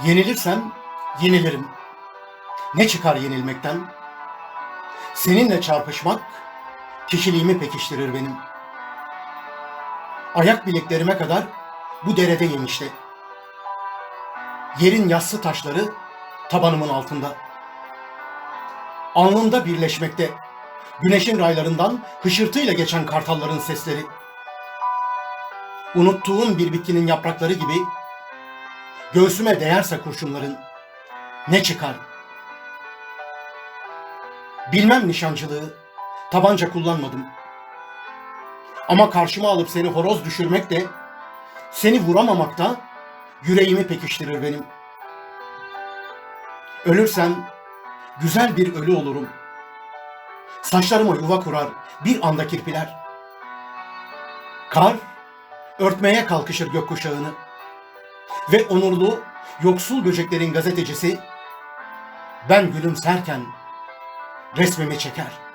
Yenilirsem yenilirim. Ne çıkar yenilmekten? Seninle çarpışmak kişiliğimi pekiştirir benim. Ayak bileklerime kadar bu deredeyim işte. Yerin yassı taşları tabanımın altında. Alnımda birleşmekte. Güneşin raylarından hışırtıyla geçen kartalların sesleri. Unuttuğum bir bitkinin yaprakları gibi göğsüme değerse kurşunların ne çıkar? Bilmem nişancılığı, tabanca kullanmadım. Ama karşıma alıp seni horoz düşürmek de, seni vuramamak da yüreğimi pekiştirir benim. Ölürsem güzel bir ölü olurum. Saçlarıma yuva kurar bir anda kirpiler. Kar örtmeye kalkışır gökkuşağını. Ve onurlu yoksul böceklerin gazetecisi ben gülümserken resmimi çeker.